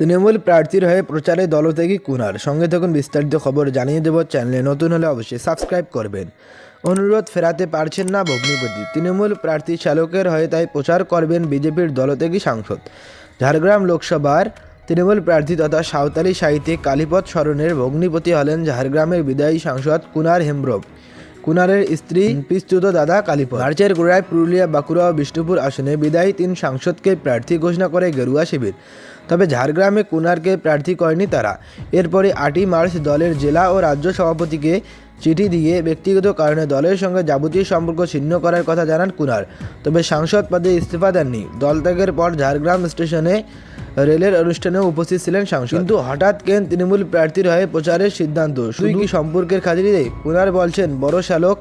তৃণমূল প্রার্থীর হয়ে প্রচারে দলত্যাগী কুনার সঙ্গে থাকুন বিস্তারিত খবর জানিয়ে দেব চ্যানেলে নতুন হলে অবশ্যই সাবস্ক্রাইব করবেন। অনুরোধ, ফেরাতে পারছেন না ভগ্নিপতি। তৃণমূল প্রার্থী চালকের হয়ে তাই প্রচার করবেন বিজেপির দলত্যাগী সাংসদ। ঝাড়গ্রাম লোকসভার তৃণমূল প্রার্থী তথা সাঁওতালি সাহিত্যিক কালীপদ স্মরণের ভগ্নিপতি হলেন ঝাড়গ্রামের বিদায়ী সাংসদ কুনার হেমব্রম। কুনারের স্ত্রী পিস্তুত দাদা কালীপদ। মার্চের গোড়ায় পুরুলিয়া বাঁকুড়া ও বিষ্ণুপুর আসনে বিদায়ী তিন সাংসদকে প্রার্থী ঘোষণা করে গেরুয়া শিবির। তবে ঝাড়গ্রামে কুনারকে প্রার্থী করেনি তারা। এরপরে আটই মার্চ দলের জেলা ও রাজ্য সভাপতিকে চিঠি দিয়ে ব্যক্তিগত কারণে দলের সঙ্গে যাবতীয় সম্পর্ক ছিন্ন করার কথা জানান কুনার। তবে সাংসদ পদে ইস্তফা দেননি। দল ত্যাগের পর ঝাড়গ্রাম স্টেশনে রেলের অনুষ্ঠানেও উপস্থিত ছিলেন সাংসদ। কিন্তু হঠাৎ কেন তৃণমূল প্রার্থীর হয়ে প্রচারের সিদ্ধান্ত? শুধু কি সম্পর্কের খাতিরে? কুনার বলছেন, বড় শালক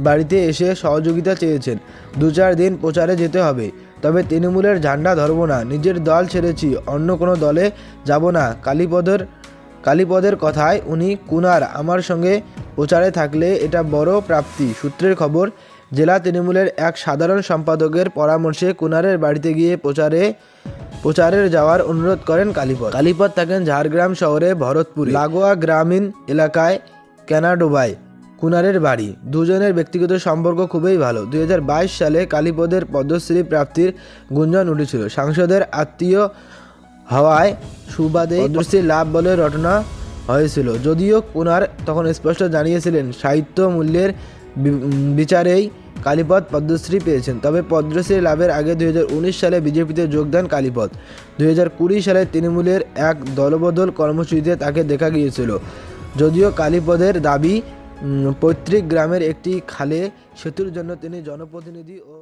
বাড়িতে এসে সহযোগিতা চেয়েছেন। দু চার দিন প্রচারে যেতে হবে। তবে তৃণমূলের ঝান্ডা ধরব না। নিজের দল ছেড়েছি, অন্য কোনো দলে যাব না। কালীপদের কালীপদের কথায় উনি, কুনার, আমার সঙ্গে প্রচারে থাকলে এটা বড় প্রাপ্তি। সূত্রের খবর, জেলা তৃণমূলের এক সাধারণ সম্পাদকের পরামর্শে কুনারের বাড়িতে গিয়ে প্রচারে প্রচারের যাওয়ার অনুরোধ করেন কালীপদ। কালীপদ থাকেন ঝাড়গ্রাম শহরে ভরতপুর। লাগোয়া গ্রামীণ এলাকায় ক্যানাডোবায় কুনারের বাড়ি। দুজনের ব্যক্তিগত সম্পর্ক খুবই ভালো। দুই হাজার বাইশ সালে কালীপদের পদ্মশ্রী প্রাপ্তির গুঞ্জন উঠেছিল। সাংসদের আত্মীয় হওয়ায় সুবাদে পদ্মশ্রী লাভ বলে রটনা হয়েছিল। যদিও কুনার তখন স্পষ্ট জানিয়েছিলেন, সাহিত্য মূল্যের বিচারেই কালীপদ পদ্মশ্রী পেয়েছেন। তবে পদ্মশ্রী লাভের আগে দুই হাজার উনিশ সালে বিজেপিতে যোগ দেন কালীপদ। দুই হাজার কুড়ি সালে তৃণমূলের এক দলবদল কর্মসূচিতে তাকে দেখা গিয়েছিল। যদিও কালীপদের দাবি পৈতৃক গ্রামের একটি খালে সেতুর জন্য তিনি জনপ্রতিনিধি ও